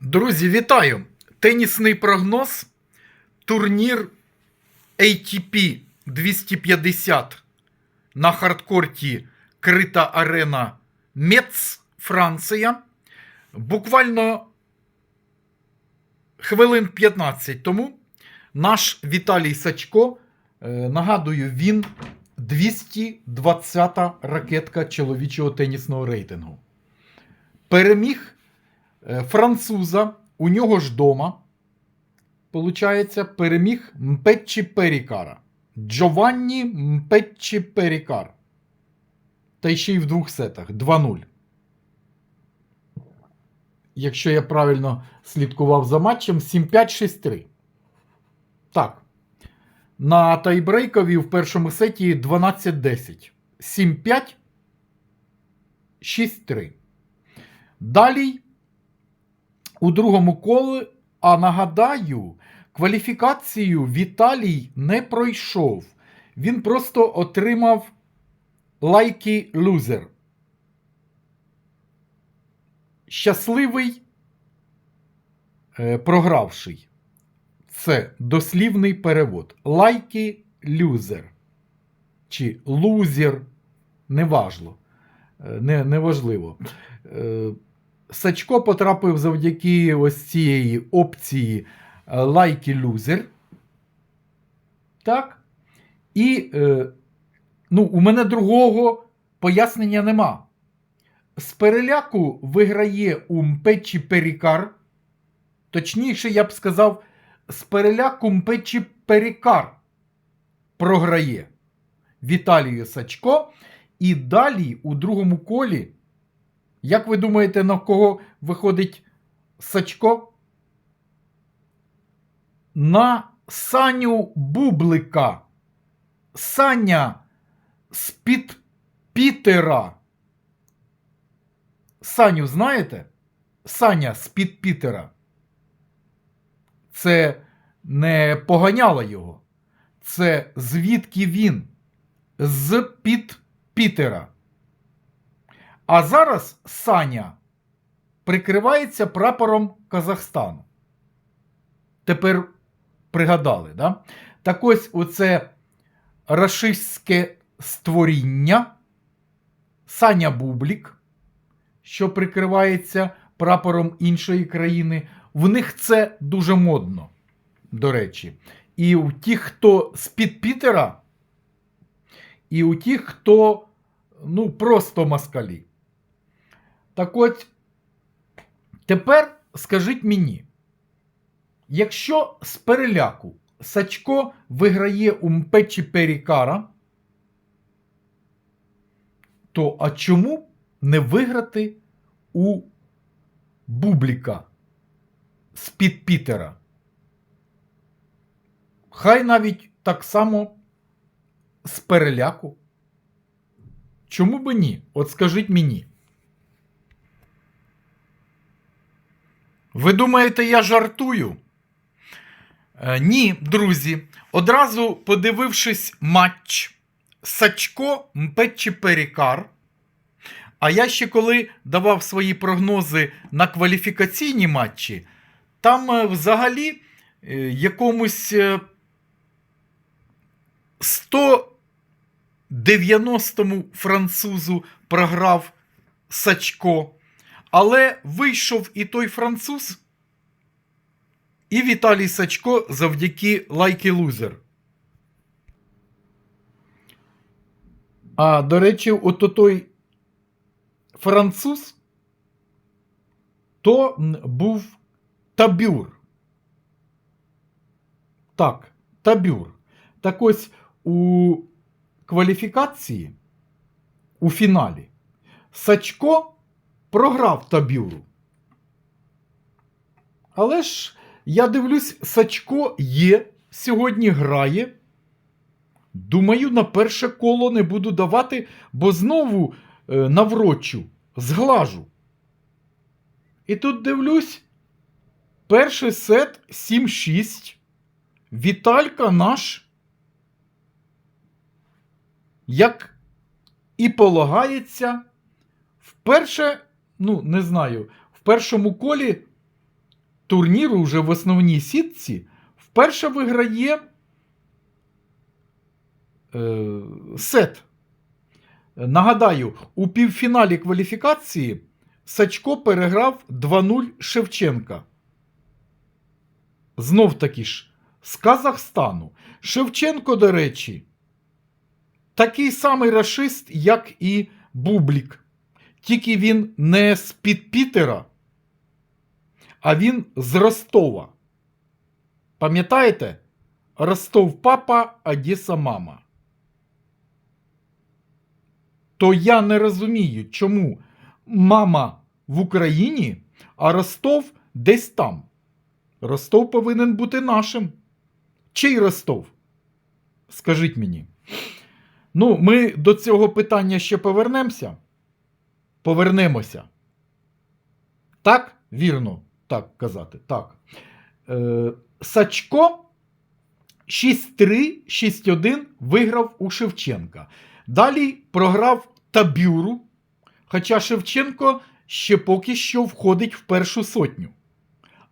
Друзі, вітаю! Тенісний прогноз. Турнір ATP 250 на хардкорті Крита Арена Мец, Франція. Буквально хвилин 15 тому наш Віталій Сачко, е, нагадую, він 220-та ракетка чоловічого тенісного рейтингу. Переміг француза у нього ж дома. Получається, переміг Мпеччі Перікара. Джованні Мпеччі Перікар. Та ще й в двох сетах 2-0. Якщо я правильно слідкував за матчем, 7-5-6-3. Так. На тайбрейкові в першому сеті 12-10. 7-5. 6-3. Далі у другому колі, а нагадаю, кваліфікацію Віталій не пройшов. Він просто отримав лайки лузер. Щасливий е, програвший. Це дослівний перевод. Лайки люзер. Чи лузер. Неважно. Е, Не, неважливо. Е, Сачко потрапив завдяки ось цієї опції е, лайки люзер. Так. І е, ну, у мене другого пояснення нема. З переляку виграє у Мпечі Перікар. Точніше, я б сказав, з переляку Мпечі Перікар програє Віталію Сачко. І далі у другому колі. Як ви думаєте, на кого виходить Сачко? На Саню Бублика. Саня з-під Пітера. Саню знаєте? Саня з-під Пітера. Це не поганяло його. Це звідки він? З-під Пітера. А зараз Саня прикривається прапором Казахстану. Тепер пригадали, да? Так ось оце рашистське створіння Саня Бублік, що прикривається прапором іншої країни. В них це дуже модно, до речі. І у тих, хто з-під Пітера, і у тих, хто ну, просто москалі. Так от, тепер скажіть мені, якщо з переляку Сачко виграє у Мпечі Перікара, то а чому не виграти у Бубліка з-під Пітера? Хай навіть так само з переляку. Чому би ні? От скажіть мені. Ви думаєте, я жартую? Е, ні, друзі. Одразу подивившись матч Сачко Мпечі Перікар. А я ще коли давав свої прогнози на кваліфікаційні матчі, там е, взагалі е, якомусь е, 190-му французу програв Сачко. Але вийшов і той француз, і Віталій Сачко завдяки лайки лузер. А до речі, ото той француз то був табюр. Так, табюр. Так ось у кваліфікації у фіналі Сачко програв табюру. Але ж я дивлюсь, Сачко є, сьогодні грає. Думаю, на перше коло не буду давати, бо знову е, наврочу, зглажу. І тут дивлюсь, перший сет 7-6. Віталька наш, як і полагається, вперше, ну, не знаю, в першому колі турніру вже в основній сітці вперше виграє е, сет. Нагадаю, у півфіналі кваліфікації Сачко переграв 2-0 Шевченка. Знов таки ж з Казахстану. Шевченко, до речі, такий самий рашист, як і Бублік. Тільки він не з-під Пітера, а він з Ростова. Пам'ятаєте? Ростов папа, Одеса мама. То я не розумію, чому мама в Україні, а Ростов десь там. Ростов повинен бути нашим. Чий Ростов? Скажіть мені. Ну, ми до цього питання ще повернемося. Повернемося. Так? Вірно, так казати. Так. Е, Сачко 6-3, 6-1 виграв у Шевченка. Далі програв Табюру. Хоча Шевченко ще поки що входить в першу сотню.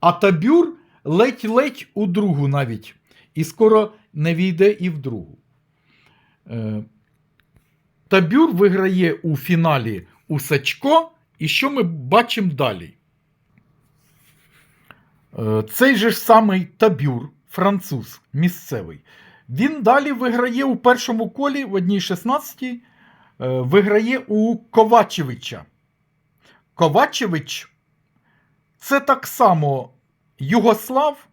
А Табюр ледь-ледь у другу навіть. І скоро не війде і в другу. Е, Табюр виграє у фіналі у Сачко. І що ми бачимо далі? Е, Цей же ж самий Табюр, француз місцевий. Він далі виграє у першому колі в одній 16 е, виграє у Ковачевича. Ковачевич це так само Югослав,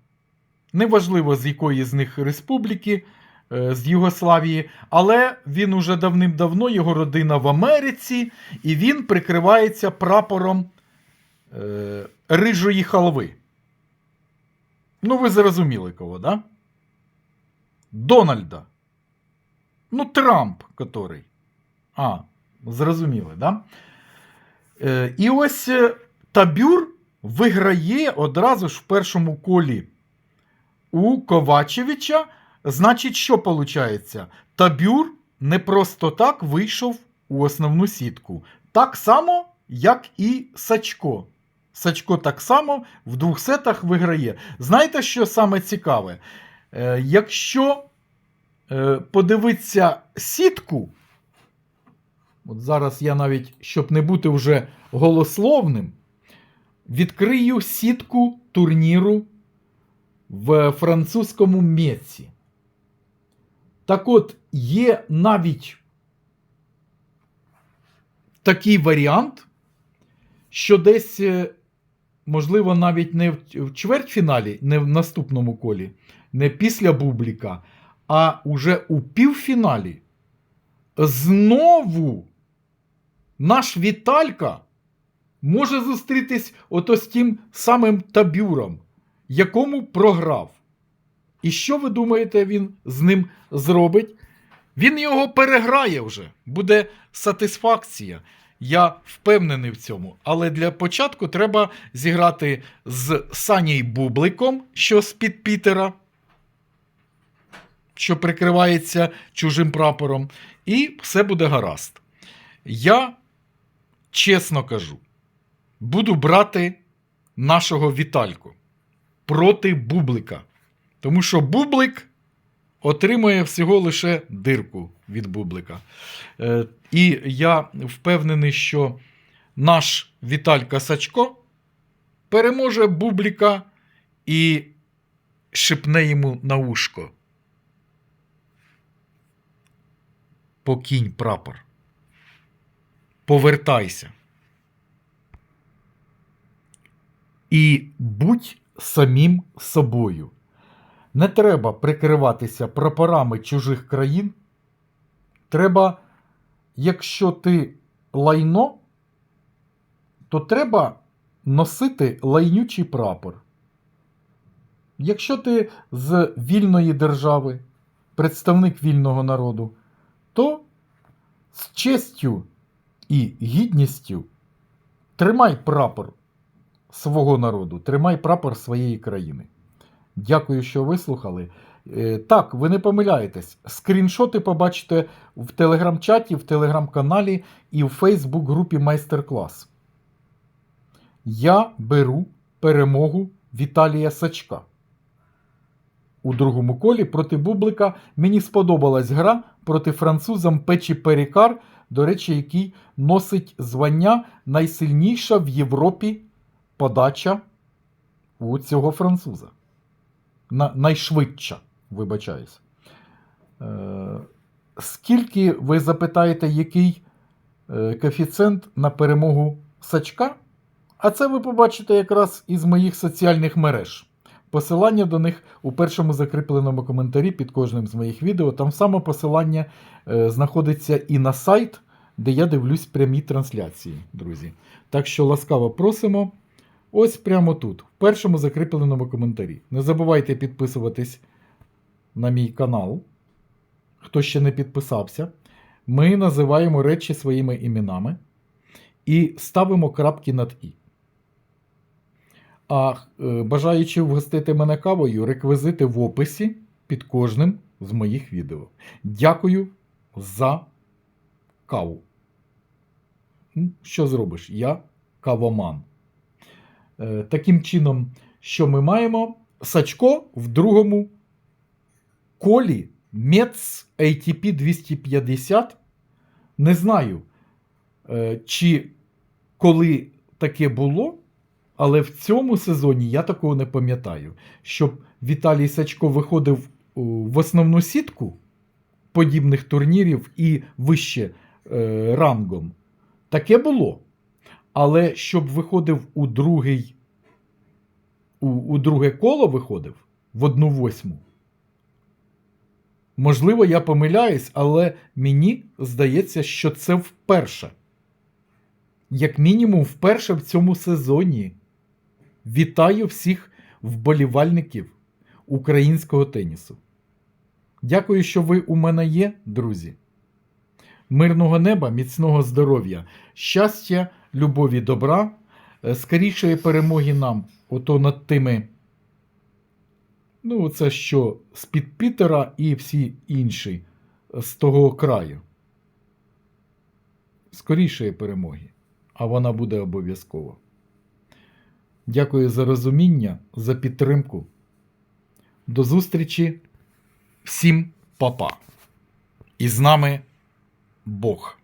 неважливо з якої з них республіки, з Югославії, але він уже давним-давно, його родина в Америці, і він прикривається прапором е, рижої халви. Ну, ви зрозуміли кого, да? Дональда. Ну, Трамп, который. А, зрозуміли, да? Е, і ось е, Табюр виграє одразу ж в першому колі у Ковачевича. Значить, що виходить? Табюр не просто так вийшов у основну сітку. Так само, як і Сачко. Сачко так само в двох сетах виграє. Знаєте, що саме цікаве? Е, якщо е, подивитися сітку, от зараз я навіть, щоб не бути вже голословним, відкрию сітку турніру в французькому Меці. Так от, є навіть такий варіант, що десь, е, можливо, навіть не в- чвертьфіналі, не в наступному колі, не після Бубліка, а уже у півфіналі знову наш Віталька може зустрітись ото з тим самим табюром, якому програв. І що ви думаєте, він з ним зробить? Він його переграє вже. Буде сатисфакція. Я впевнений в цьому. Але для початку треба зіграти з Саній Бубликом, що з-під Пітера, що прикривається чужим прапором. І все буде гаразд. Я чесно кажу, буду брати нашого Вітальку проти Бублика. Тому що Бублик отримує всього лише дирку від Бублика. Е, і я впевнений, що наш Віталька Сачко переможе Бубліка і шипне йому на ушко. Покінь прапор. Повертайся. І будь самим собою. Не треба прикриватися прапорами чужих країн. Треба, якщо ти лайно, то треба носити лайнючий прапор. Якщо ти з вільної держави, представник вільного народу, то з честю і гідністю тримай прапор свого народу, тримай прапор своєї країни. Дякую, що вислухали. Е, Так, ви не помиляєтесь. Скріншоти побачите в телеграм-чаті, в телеграм-каналі і в Фейсбук-групі Майстер-клас. Я беру перемогу Віталія Сачка. У другому колі проти Бублика мені сподобалась гра проти француза Печі Перікар, до речі, який носить звання найсильніша в Європі подача у цього француза. На, найшвидша, вибачаюсь. Е, скільки ви запитаєте, який е, коефіцієнт на перемогу Сачка? А це ви побачите якраз із моїх соціальних мереж. Посилання до них у першому закріпленому коментарі під кожним з моїх відео. Там саме посилання е, знаходиться і на сайт, де я дивлюсь прямі трансляції, друзі. Так що ласкаво просимо. Ось прямо тут, в першому закріпленому коментарі. Не забувайте підписуватись на мій канал. Хто ще не підписався, ми називаємо речі своїми іменами і ставимо крапки над І. А е, бажаючи вгостити мене кавою, реквізити в описі під кожним з моїх відео. Дякую за каву. Що зробиш? Я кавоман. Е, Таким чином, що ми маємо? Сачко в другому колі Мец ATP 250. Не знаю, е, чи коли таке було, але в цьому сезоні я такого не пам'ятаю, щоб Віталій Сачко виходив в основну сітку подібних турнірів і вище е, рангом. Таке було. Але щоб виходив у другий, у, у друге коло виходив в одну восьму. Можливо, я помиляюсь, але мені здається, що це вперше. Як мінімум, вперше в цьому сезоні. Вітаю всіх вболівальників українського тенісу. Дякую, що ви у мене є, друзі. Мирного неба, міцного здоров'я, щастя, любові, добра, е, скорішої перемоги нам, ото над тими. Ну, це що з-під Пітера і всі інші е, з того краю. Скорішої перемоги. А вона буде обов'язково. Дякую за розуміння, за підтримку. До зустрічі. Всім па-па. І з нами Бог.